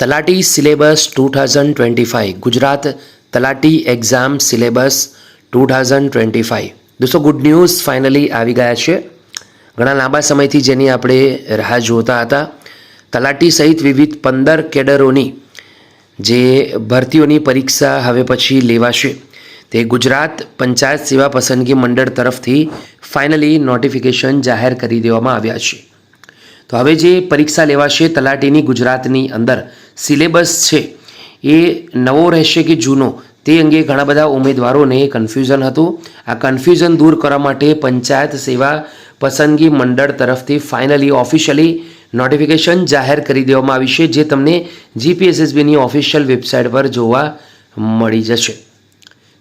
Talati syllabus two thousand twenty five Gujarat Talati exam syllabus two thousand twenty five દોસ્તો good news finally આવી ગયા છે. ઘણા લાંબા સમયથી જેની આપણે રાહ જોતા હતા. તલાટી સહિત વિવિધ પંદર કેડરોની જે ભરતીઓની પરીક્ષા હવે પછી લેવાશે. તે ગુજરાત પંચાયત સેવા પસંદગી મંડળ તરફથી ફાઇનલી નોટિફિકેશન જાહેર કરી દેવામાં આવ્યા છે. તો હવે જે પરીક્ષા લેવાશે તલાટીની ગુજરાતની અંદર સિલેબસ છે, એ નવો રહેશે કે જૂનો, તે અંગે ઘણા બધા ઉમેદવારોને કન્ફ્યુઝન હતું. આ કન્ફ્યુઝન દૂર કરવા માટે પંચાયત સેવા પસંદગી મંડળ તરફથી ફાઇનલી ઓફિશિયલી નોટિફિકેશન જાહેર કરી દેવામાં આવી છે, જે તમને જીપીએસએસબીની ઓફિશિયલ વેબસાઇટ પર જોવા મળી જશે.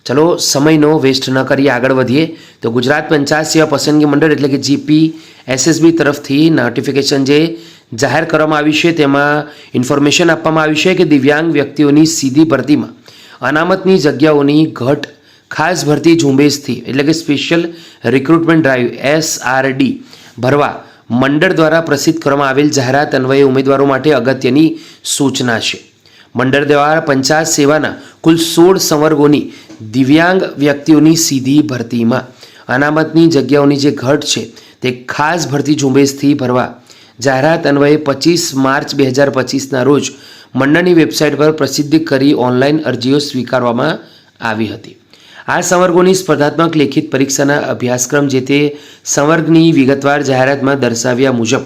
ચલો, સમયનો વેસ્ટ ન કરી આગળ વધીએ. તો ગુજરાત પંચાયત સેવા પસંદગી મંડળ એટલે કે જીપી એસએસબી તરફથી નોટિફિકેશન જે જાહેર કરવામાં આવી છે. તેમાં ઇન્ફોર્મેશન આપવામાં આવી છે કે દિવ્યાંગ વ્યક્તિઓની સીધી ભરતીમાં અનામતની જગ્યાઓની ઘટ, ખાસ ભરતી ઝુંબેશથી, એટલે કે સ્પેશિયલ રિક્રુટમેન્ટ ડ્રાઈવ એસઆરડી ભરવા મંડળ દ્વારા પ્રસિદ્ધ કરવામાં આવેલ જાહેરાત અન્વયે ઉમેદવારો માટે અગત્યની સૂચના છે. મંડળ દ્વારા પંચાયત સેવાના કુલ સોળ સંવર્ગોની દિવ્યાંગ વ્યક્તિઓની સીધી ભરતીમાં અનામતની જગ્યાઓની જે ઘટ છે, તે ખાસ ભરતી ઝુંબેશથી ભરવા જાહેરાત અન્વયે પચીસ માર્ચ બે હજાર પચીસના રોજ મંડળની વેબસાઇટ પર પ્રસિદ્ધ કરી ઓનલાઈન અરજીઓ સ્વીકારવામાં આવી હતી. આ સંવર્ગોની સ્પર્ધાત્મક લેખિત પરીક્ષાના અભ્યાસક્રમ જે તે સંવર્ગની વિગતવાર જાહેરાતમાં દર્શાવ્યા મુજબ,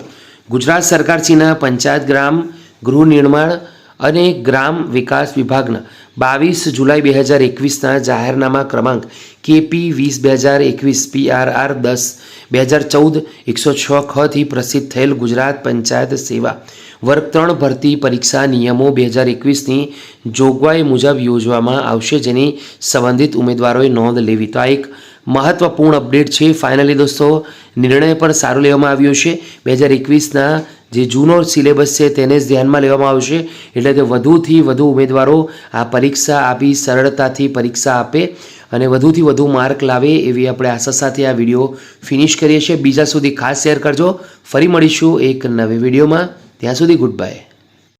ગુજરાત સરકારશ્રીના પંચાયત ગ્રામ ગૃહ નિર્માણ અને ગ્રામ વિકાસ વિભાગના બાવીસ જુલાઈ બે હજાર એકવીસના જાહેરનામા ક્રમાંક કેપી વીસ બે હજાર એકવીસ, પીઆરઆર દસ બે હજાર ચૌદ, એકસો છ ખથી પ્રસિદ્ધ થયેલ ગુજરાત પંચાયત સેવા. વર્ગ ત્રણ ભરતી પરીક્ષા નિયમો બે હજાર એકવીસની જોગવાઈ મુજબ યોજવામાં આવશે જેની સંબંધિત ઉમેદવારોએ નોંધ લેવી. તો આ એક મહત્વપૂર્ણ અપડેટ છે. ફાઇનલી દોસ્તો, નિર્ણય પણ સારો લેવામાં આવ્યો છે. બે હજાર એકવીસના જે જૂનો સિલેબસ છે તેને જ ધ્યાનમાં લેવામાં આવશે એટલે કે વધુથી વધુ ઉમેદવારો આ પરીક્ષા આપી સરળતાથી પરીક્ષા આપે અને વધુથી વધુ માર્ક લાવે એવી આપણે આશા સાથે આ વીડિયો ફિનિશ કરીએ છીએ. બીજા સુધી ખાસ શેર કરજો. ફરી મળીશું એક નવી વિડીયોમાં. ત્યાં સુધી ગુડ બાય.